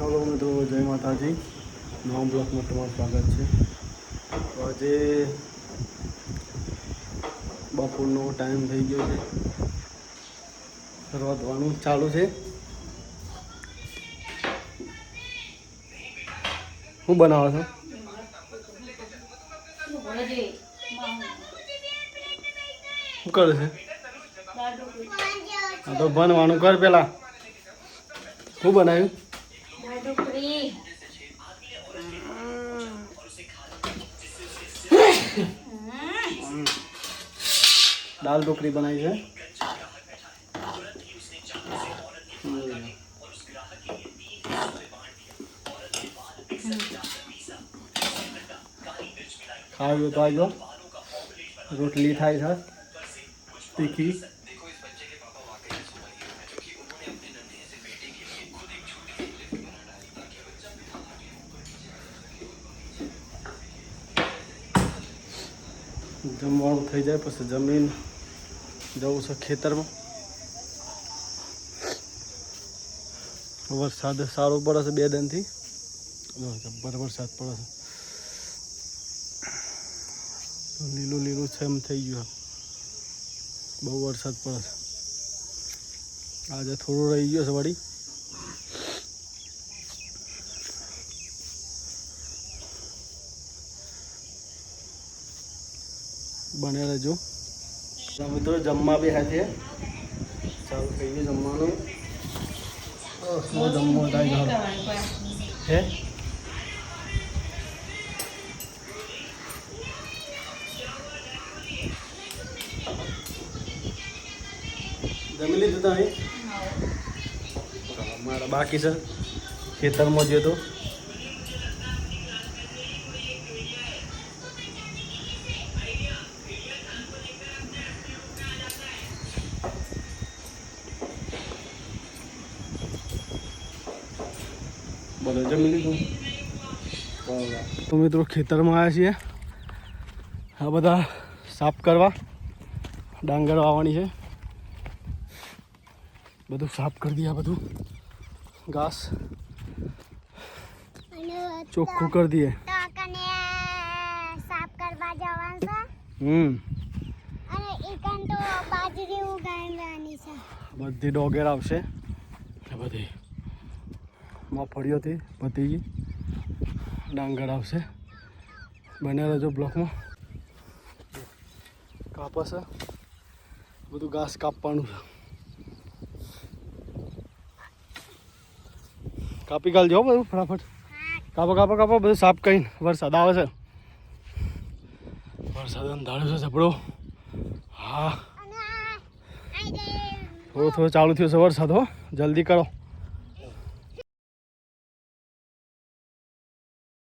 ચાલો મિત્રો, જય માતાજી. નવા બ્લોકમાં તમારું સ્વાગત છે. આજે બપોરનો ટાઈમ થઈ ગયો છે. રોધવાનું ચાલુ છે. શું બનાવો છો? શું કરે છે? તો બનવાનું કર પેલા. શું બનાવ્યું? દાલ ઢોકળી બનાવી છે ખાવ્યું તો આવજો રોટલી થાય છે તીખી જમવાનું થઈ જાય, પછી જમીન જવું છે ખેતરમાં. વરસાદ સારો પડે છે બે દિનથી. જબ્બર વરસાદ પડે છે. લીલું લીલું છે એમ થઈ ગયું બહુ વરસાદ પડે છે. આજે થોડું રહી ગયો છે વળી. બને રહેજો તો મિત્રો જમવા બી હાથે ચાલુ થઈ ગયું જમવાનું. જમવો થાય ઘર હે? જમી લીધું તમે? મારા બાકી છે. ખેતરમાં જે બોલો જમી લીધું. તો મિત્રો ખેતરમાં આવ્યા છીએ. આ બધા સાફ કરવા. ડાંગર વાવવાની છે. બધું સાફ કરી દઈએ આ બધું. ઘાસ ચોખ્ખું કરી દઈએ સાફ કરવા હમ. અને એકન તો બાજરી ઉગાડવાની છે. બધી ડોગેર આવશે. બધી મગફળીઓ હતી પતી ગઈ ડાંગર આવશે. બને રહેજો બ્લોકમાં. કાપશે. બધું ઘાસ કાપવાનું છે. કાપી ગાલ જાઓ બધું ફટાફટ. કાપો કાપો કાપો બધું સાફ કરીને. વરસાદ આવે છે. વરસાદ અંધારો છે જબડો હા. થોડો થોડો ચાલુ થયો છે વરસાદ હો. જલ્દી કરો.